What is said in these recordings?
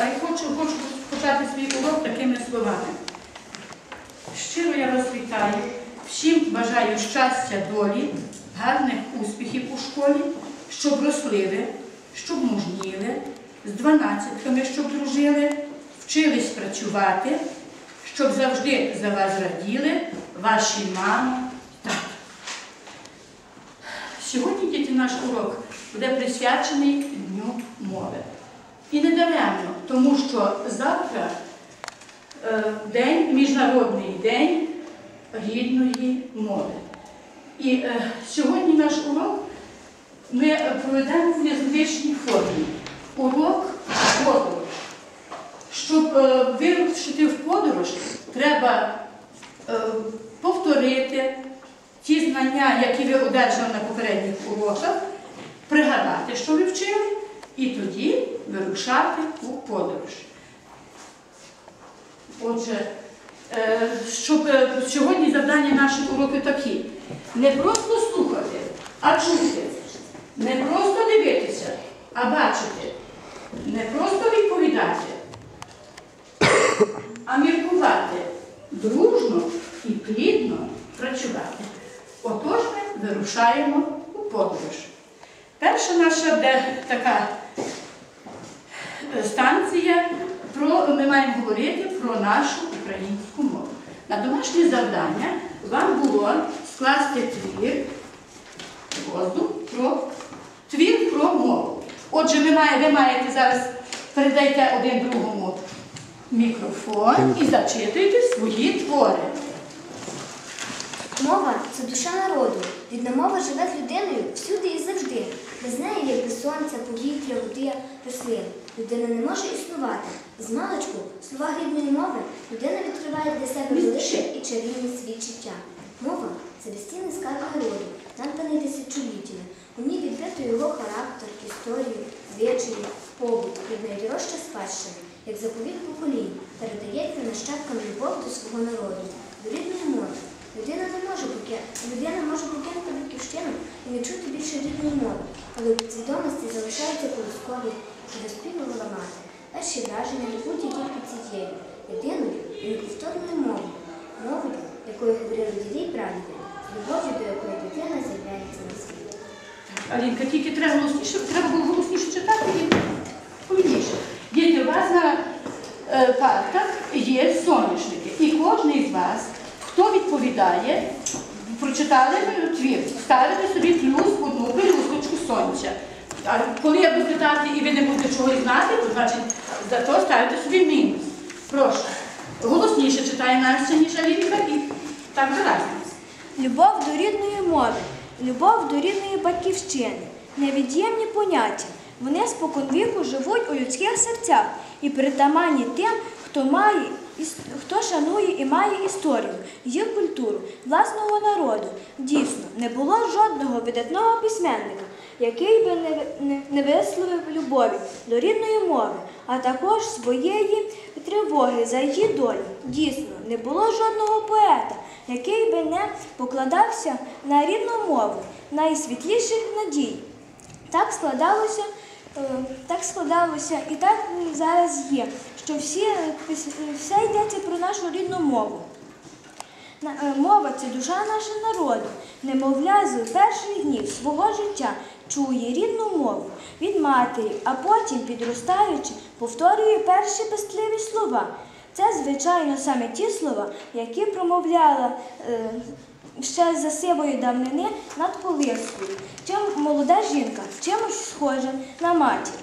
А я хочу, хочу почати свій урок такими словами. Щиро я вас вітаю, всім бажаю щастя, долі, гарних успіхів у школі, щоб росли ви, щоб мужніли, з дванадцятками, щоб дружили, вчились працювати, щоб завжди за вас раділи ваші мами, тато. Сьогодні, діти, наш урок буде присвячений Дню мови. І не даремно, тому що завтра е, день, Міжнародний день рідної мови. І е, сьогодні наш урок ми проведемо в незвичній формі. Урок подорож. Щоб е, вирушити в подорож, треба повторити ті знання, які ви одержали на попередніх уроках, пригадати, що ви вчили, і тоді вирушати у подорож. Отже, е, щоб е, сьогодні завдання наших уроків такі. Не просто слухати, а чути. Не просто дивитися, а бачити. Не просто відповідати, а міркувати дружно і плідно працювати. Отож ми вирушаємо у подорож. Перша наша буде така станція, про, ми маємо говорити про нашу українську мову. На домашнє завдання вам було скласти твір воздух про твір про мову. Отже, ви, має, ви маєте зараз передайте один другому мікрофон і зачитуйте свої твори. Мова це душа народу. Рідна мова живе з людиною всюди і завжди. Без неї, як без сонця, повітря, води, рослин. Людина не може існувати. З маличку в словах рідної мови людина відкриває для себе велике і чарівне світ життя. Мова це безцінний скарб народу, надбаний тисячоліттями. У ній відкрито його характер, історію, звичаї, побут, як найдорожча спадщина, як заповіт поколінь, передається нащадкам любов до свого народу, до рідної мови. Людина не може покинути, людина може покинути батьківщину і не чути більше рідної мови, але в свідомості залишаються колискові, що виспівувала мати. Перші враження набуті тільки цією, єдиною і неповторною мовою, мовою, якою говорили діди і прадіди, любов'ю до якої дитина з'являється на світ. Алінка, тільки треба голосніше, треба було голосніше читати і повільніше. Діти, у вас на е, партах є соняшники. І кожен із вас, хто відповідає, прочитали твір, ставите собі плюс одну пелюсточку сонця. А коли я буду питати і ви не будете чогось знати, то значить за то ставите собі мінус. Прошу. Голосніше читає Настя, ніж Алінка, і так виразно. Любов до рідної мови, любов до рідної батьківщини, невід'ємні поняття. Вони споконвіку живуть у людських серцях і притаманні тим, хто має хто шанує і має історію, їх культуру, власного народу. Дійсно, не було жодного видатного письменника, який би не, не, не висловив любові до рідної мови, а також своєї тривоги за її долю. Дійсно, не було жодного поета, який би не покладався на рідну мову, найсвітліших надій. Так складалося, е, так складалося і так зараз є, що всі, е, все йдеться про нашу рідну мову. Е, Мова це душа нашого народу. Немовля з перших днів свого життя чує рідну мову від матері, а потім, підростаючи, повторює перші пестливі слова. Це, звичайно, саме ті слова, які промовляла е, ще за сивої давнини над колискою. Чим молода жінка чимось схожа на матір.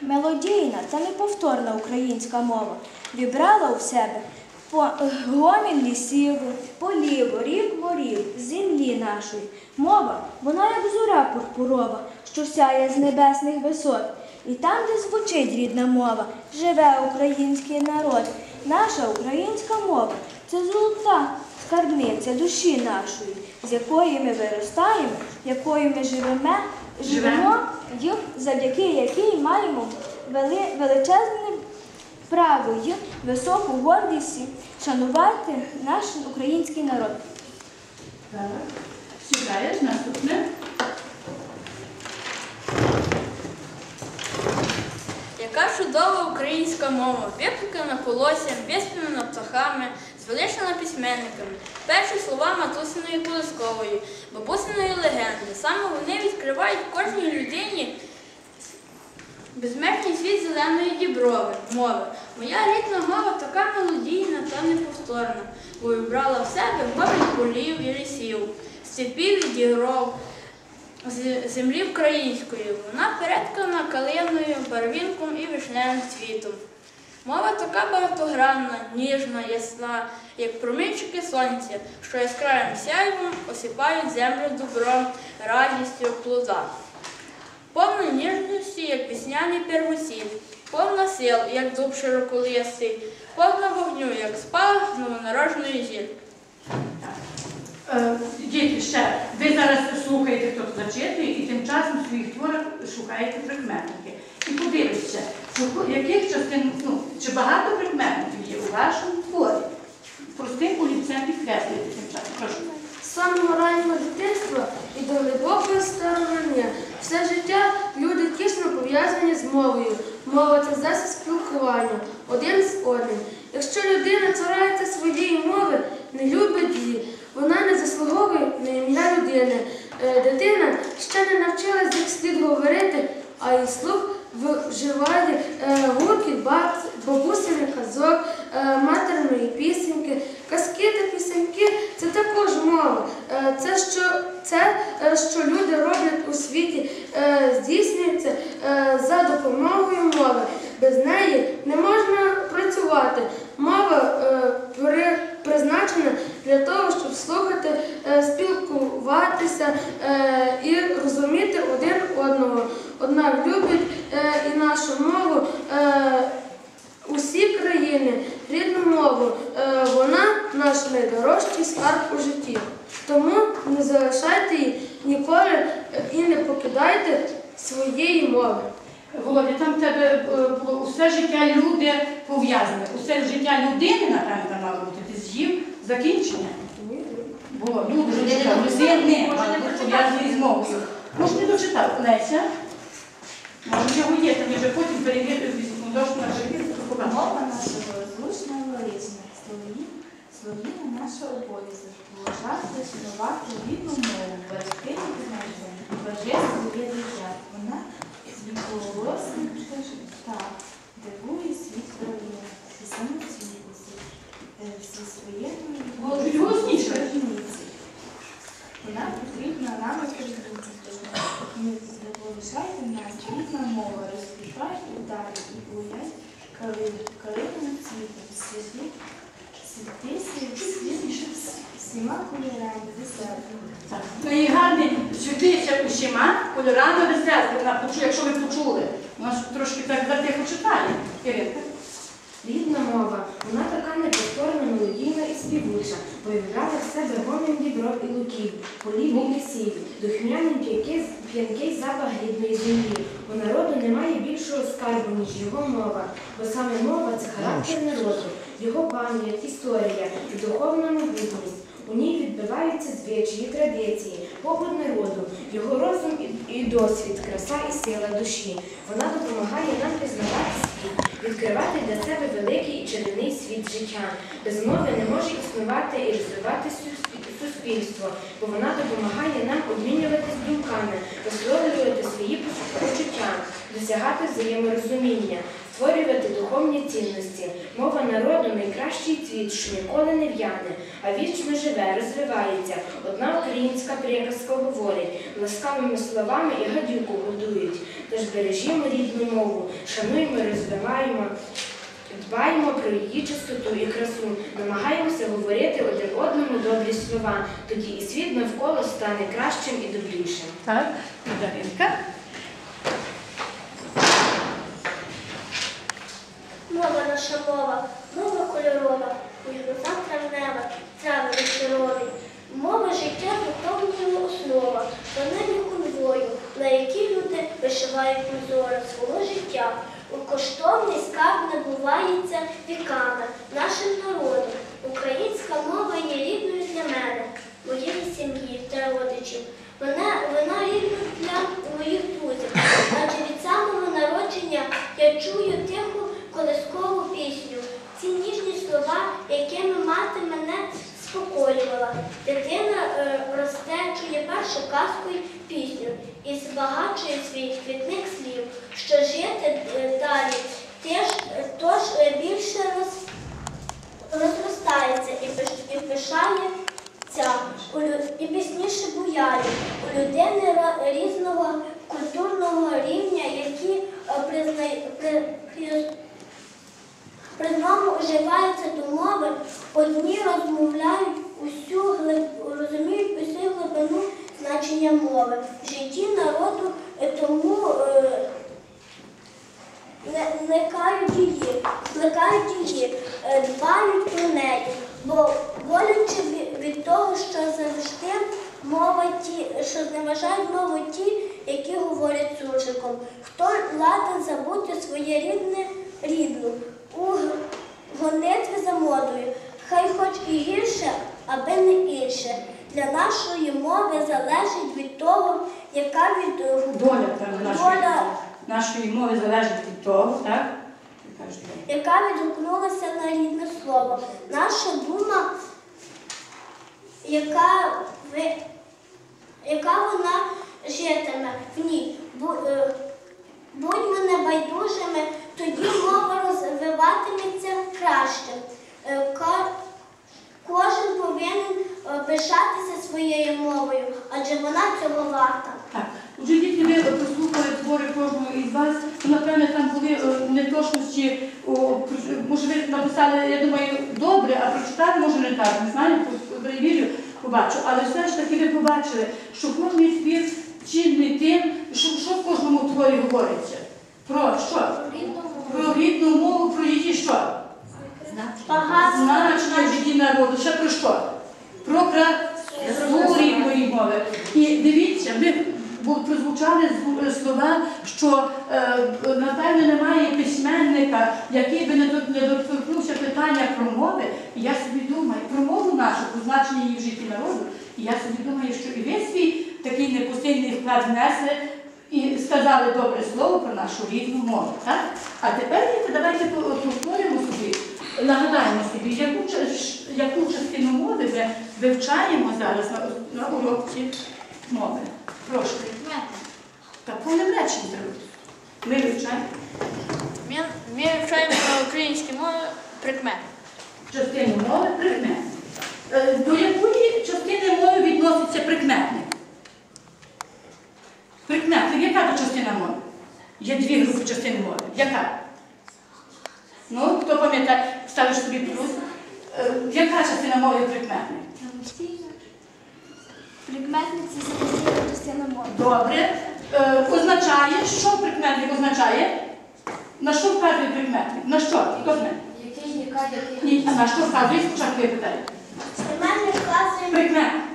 Мелодійна та неповторна українська мова вібрала у себе по е, гомін лісів, полів, рік морів, землі нашої. Мова, вона як зоря пурпурова, що сяє з небесних висот. І там, де звучить рідна мова, живе український народ. Наша українська мова це золота скарбниця душі нашої, з якої ми виростаємо, якою ми живемо, живемо, завдяки якій маємо вели- величезне право і високу гордість шанувати наш український народ. Так. Сідаєш наступне. Яка чудова українська мова, випликана колоссям, виспівана птахами, звеличена письменниками. Перші слова матусиної колискової, бабусиної легенди. Саме вони відкривають кожній людині безмежний світ зеленої діброви, мови. Моя рідна мова така мелодійна та неповторна, бо вибрала в себе мови полів і лісів, степів і дігров, землі української. Вона переткана калиною, барвінком і вишневим цвітом. Мова така багатогранна, ніжна, ясна, як промінчики сонця, що яскравим сяйвом осипають землю добром, радістю плода. Повна ніжності, як весняний первосіль, повна сил, як дуб широколистий, повна вогню, як спалах новонародженої зіль. Е, Діти, ще, ви зараз слухаєте, хто зачитує, і тим часом в своїх творах шукаєте прикметники. І подивіться, яких частин, ну, чи багато прикметників є у вашому творі. Простим олівцем підкреслюйте тим часом. Прошу. Самого раннього дитинства і до глибокого старовини все життя люди тісно пов'язані з мовою. Мова це засіб спілкування один з одним. Якщо людина цурається своєї мови, не любить її, вона не заслуговує на ім'я людини. Е, Дитина ще не навчилась як слід говорити, а її слух вживає е, гурки, баб- бабусиних казок, е, матерної пісеньки, казки та пісеньки це також мова. Е, Це що, це, що люди роблять у світі, здійснюється за допомогою мови. Без неї не можна працювати. Мова призначена для того, щоб слухати, е, спілкуватися е, і розуміти один одного. Однак любить е, і нашу мову усі країни, рідну мову. Вона наш найдорожчий скарб у житті. Тому не залишайте її ніколи і не покидайте своєї мови. Володя, там в тебе було усе життя люди пов'язане. Усе життя людини, напевно, мало бути. Ти з'їв закінчення. Було людини, мало бути пов'язані з. Може, не дочитав Леся? Може, в нього є, там я вже потім перевірю на перевірку. Мова нашого велична, слові, слов'їна наша обов'язок, поважати, шанувати рідну мову, берегти віднесення, бережи своє життя. Вона світлоголосна та дивує світ країни, і самоцвітниці, всі своєму Чуть голосніше. Вона потрібна нам прийдути. Не залишайте нас, рідна мова, розквітає і далі, і буять калинним цвітом, світлі, світися, світліше всіма кольорами веселими. Так. Ну і гарний світиться веселки. Вона почує, якщо ви почули. Вона ж трошки так затихо читає. Іринка. Рідна мова, вона така неповторна, мелодійна і співуча, виявляла в себе гомін дібров і луків, полів і лісів, духмяний п'янкий, п'янкий запах рідної землі. У народу немає більшого скарбу, ніж його мова, бо саме мова це характер народу, його пам'ять, історія і духовна могутність. У ній відбиваються звичаї, традиції, побут народу, його розум і- досвід, краса і сила душі. Вона допомагає нам пізнавати світ, відкривати для себе великий і чарівний світ життя. Без мови не може існувати і розвивати суспільство, бо вона допомагає нам обмінюватись думками, висловлювати свої почуття, досягати взаєморозуміння, створювати духовні цінності. Мова народу найкращий цвіт, що ніколи не в'яне, а вічно живе, розвивається. Одна українська приказка говорить, ласкавими словами і гадюку годують. Тож бережімо рідну мову, шануємо, розвиваємо. Дбаємо про її чистоту і красу, намагаємося говорити один одному добрі слова, тоді і світ навколо стане кращим і добрішим. Так, Даринка. Мова наша мова, мова кольорова, у глазах травнева, трави вечорові. Мова життя духовна основа, вона є конвою, на якій люди вишивають узори свого життя. У коштовний скарб набувається віками нашим народом. Українська мова є рідною для мене, моєї сім'ї та родичів. Вона, вона рідна для моїх друзів, адже від самого народження я чую тиху колискову пісню. Ці ніжні слова, якими мати мене спокоювала. Дитина е, росте, чує першу казку й пісню і збагачує свій квітник слів, що жити е, далі теж, е, тож е, більше роз, розростається і, пиш- і пишається, і пізніше буяє. У людини різного культурного рівня, які е, при, при, при ньому вживаються до мови, одні розмовляють усю розуміють усю глибину значення мови в житті народу, е, тому е, не, її, плекають її, е, дбають про неї, бо волячи від, того, що завжди мова ті, що зневажають мову ті, які говорять суржиком. Хто ладен забути своє рідне рідну у г- гонитві за модою, хай хоч і гірше, аби не інше. Для нашої мови залежить від того, яка від Доля там, нашої, Доля. нашої мови залежить від того, так? Яка відгукнулася на рідне слово. Наша дума, яка, ви, яка вона житиме в ній. Е, Будьмо небайдужими, тоді мова розвиватиметься краще. Е, Кожен повинен е, пишатися своєю адже вона цього варта. Так, вже діти ви прослухали твори кожного із вас, напевне, там були е, неточності, може ви написали, я думаю, добре, а прочитати може не так, не знаю, перевірю, побачу. Але все ж таки ви побачили, що кожний спів чинний тим, що, що в кожному творі говориться. Про що? Про рідну мову, про її що? Значення житті народу. Ще про що? Про красу рідної мови. І дивіться, ми прозвучали слова, що е, напевне немає письменника, який би не до- не доторкнувся питання про мови. І я собі думаю, про мову нашу, про значення її в житті народу. І я собі думаю, що і ви свій такий непосильний вклад внесли і сказали добре слово про нашу рідну мову. Так? А тепер давайте по- повторимо собі. Нагадаємо собі, яку, яку частину мови ми вивчаємо зараз на, на уроці мови. Прошу. Та повним реченням треба. Ми вивчаємо Ми, ми вивчаємо на українській мові прикмет. частину мови прикметник. Е, До якої частини мови відноситься прикметник? Прикметник, яка то частина мови? Є дві групи частин мови. Яка? Ну, хто пам'ятає, ставиш собі плюс. Е, Яка частина мови прикметник? Прикметниці самостійна частина мови. Добре. Е, означає, що прикметник означає? На що вказує прикметник? На що? Хто знає? Який, яка, який. Ні, а на що вказує? Спочатку я питаю. Прикметник вказує,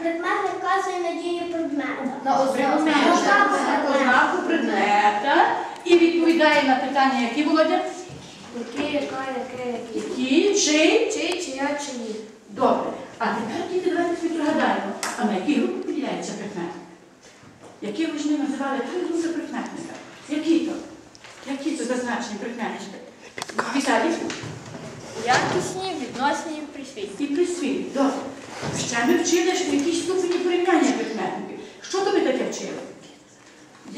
Прикметник. вказує на дію предмета. На ознаку. На ознаку предмета і відповідає на питання, які Володя? Який, яка, яке, який. Які, чий? Чий, чия, чиї. Добре. А тепер діти, давайте собі пригадаємо, а на які групи поділяється прикметник? Які ви ж не називали три групи прикметника? Які то? Які то зазначені прикметники? Віталій? Якісні, відносні, і присвітні. І присвій. Добре. Ще ми вчили що якісь ступені порівняння прикметників. Що то ми таке вчили?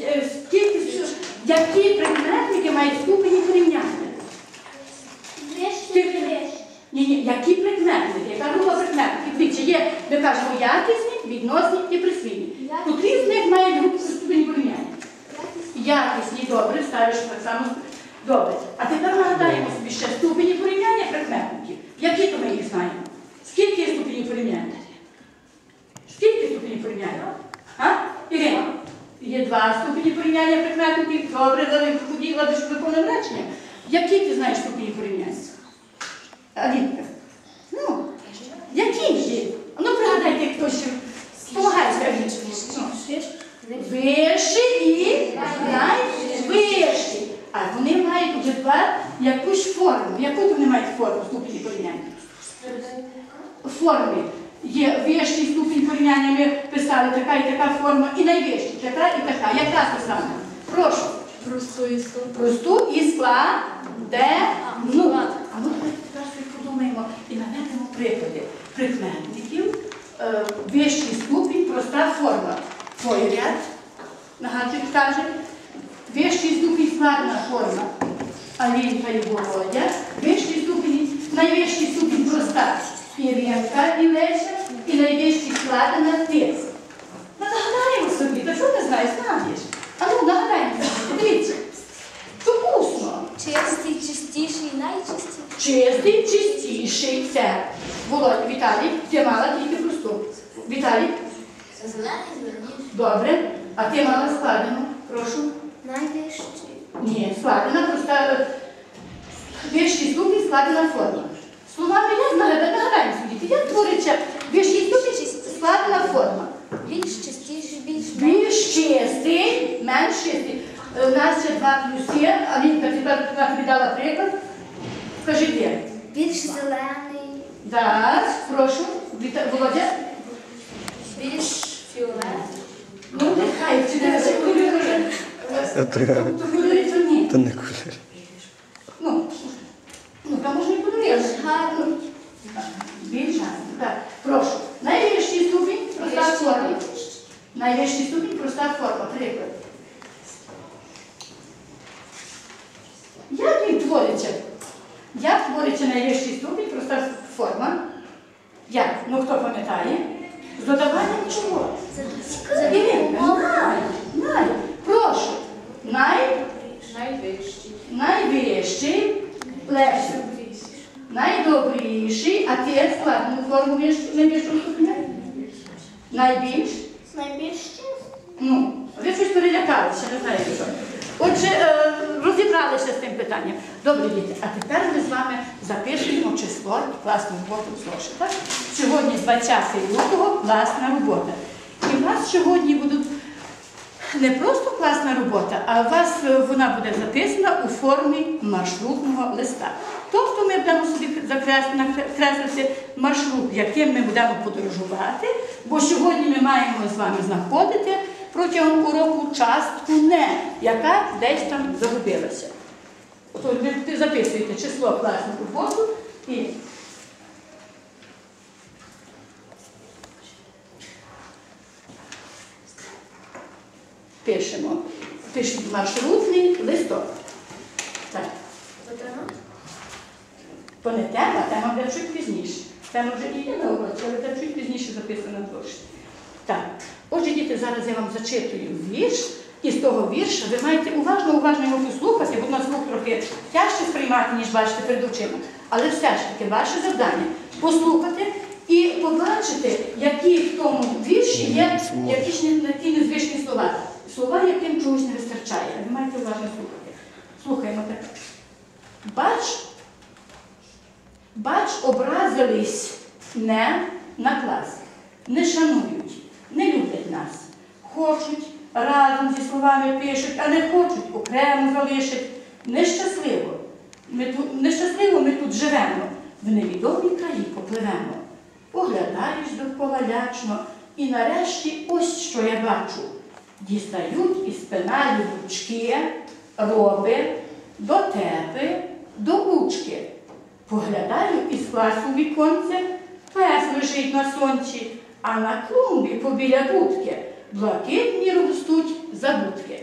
Е, Скільки, які прикметники мають ступені порівняння? Ні, ні, які прикметники? Яка група прикметників? Дивіться, є, ми кажемо, якісні, відносні і присвійні. Котрі з них мають групу ступені порівняння? Якісні, добре, ставиш так само. Добре. А тепер нагадаємо собі ще ступені порівняння прикметників. Які то ми їх знаємо? Скільки є ступенів порівняння? Скільки ступенів порівняння? А? Ірина? Є два ступені порівняння прикметників. Добре, зараз хотіла щоб ви повним реченням. Які ти знаєш ступені порівняння? Алінка. Ну, які є? Ну, пригадайте, хто ще. Помагайте, Алінка. Ну, і найвищі. А вони мають два якусь форму. Яку вони мають форму ступені порівняння? Форми. Є вищий ступінь порівняння, ми писали така і така форма, і найвищий, така і така. Яка це саме? Прошу. Просту і слуху. Просту і складену. А ну давайте тепер собі подумаємо і приклади. Прикметників, е, вищий ступінь, проста форма. Твій ряд, Нагадчик каже, вищий ступінь складена форма. Алінка і Володя. Вищий ступінь, найвищий ступінь проста. Іринка і Леся, і найвищий складена ти. Ну, нагадаємо собі, та що ти знаєш, знаєш? А ну, собі, дивіться. Що усно. Чистий, чистіший, найчистіший. Чистий, чистіший. Це. Володя, Віталій, ти мала тільки просту. Віталій, добре. А ти мала складену. Прошу. Найвищий. Ні, складена проста. Вищий ступінь складена форма. Словами як нагадаємо, нагадаємо собі, як твориться вищий ступінь складена форма. Більш чистіший, більш Більш чистий, менш чистий. Е, У нас ще два плюси, а він тепер тобі приклад. Скажи де? більш зелений, Так, прошу, Віта- Володя. Більш фіолетовий. Ну, нехай, чи не ні. То не кулер. Ну, ну, там може і кольори. Гарно. Більш гарно, так. Прошу. Найвищий ступінь, проста форма. Найвищий ступінь, проста форма. Приклад. Як він твориться? Як твориться найвищий ступінь, проста форма? Як? Ну хто пам'ятає? З додаванням чого? Іринка, най, най, прошу. Най, Найвищий. найвищий, Лесю. Найдобріший, а ти складну форму найбільшого ступеня? Найбільш? Найбільші Ну, ви щось перелякалися, не знаю що. Отже, е, розібралися з тим питанням. Добре, діти, а тепер ми з вами запишемо число класну роботу в зошитах. Сьогодні 20 лютого класна робота. І в нас сьогодні будуть не просто класна робота, а у вас е, вона буде записана у формі маршрутного листа. Тобто ми будемо собі закрес- накреслити маршрут, яким ми будемо подорожувати, бо сьогодні ми маємо з вами знаходити протягом уроку частку не, яка десь там загубилася. Тобто ви записуєте число класну роботу і пишемо. Пишіть маршрутний листок. Так. То не тема, тема буде чуть пізніше. Тема вже є на уроці, але буде чуть пізніше записана в зошиті. Так. Отже, діти, зараз я вам зачитую вірш, і з того вірша ви маєте уважно, уважно його послухати, бо на слух трохи тяжче сприймати, ніж бачите перед очима. Але все ж таки ваше завдання послухати і побачити, які в тому вірші є якісь незвичні слова. Слова, яким чогось не вистачає. Ви маєте уважно слухати. Слухаємо так. Бач, Бач, образились не на клас, не шанують, не люблять нас. Хочуть, разом зі словами пишуть, а не хочуть, окремо залишать. Нещасливо. Ми тут, нещасливо ми тут живемо, в невідомі краї попливемо. Поглядаєш довкола лячно, і нарешті ось що я бачу. Дістають із пеналі ручки, роби, дотепи, до бучки. Із класу віконце, пес лежить на сонці, а на клумбі побіля будки блакитні ростуть забудки.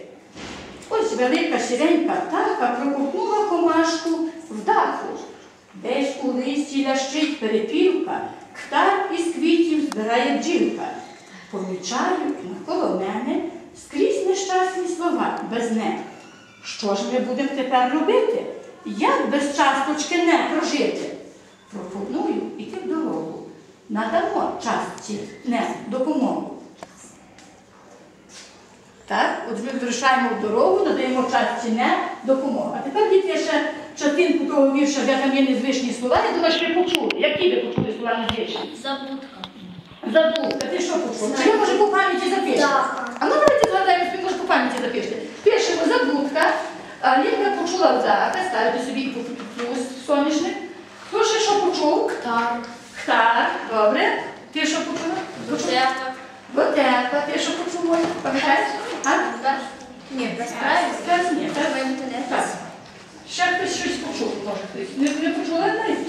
Ось велика сіренька птаха проковтнула комашку в даху. Десь у листі лящить перепілка, ктар із квітів збирає бджілка. Помічаю навколо мене скрізь нещасні слова без не. Що ж ми будемо тепер робити? Як без часточки не прожити? Пропоную іти в дорогу. Надамо частці не допомогу. Так, от ми вирушаємо в дорогу, надаємо частці не допомогу. А тепер діти ще частинку того вірша, де там є незвичні слова, я думаю, що ви почули. Які ви почули слова незвичні? Забудка. Забудка, ти що почув? Чи ви може по пам'яті запишете? Так. А ну давайте згадаємо, ви може по пам'яті запишете. Пишемо забудка, Лінка почула вдака, ставите собі плюс соняшник. Хто ще що почув? Ктар. Хтар, добре. Ти що почула? Дотепа. Готепа, ти що почув, Оля? Пам'ятаєш? А? Ні, без ні, то не Так. Ще хтось щось почув, може. Не, не почула навіть?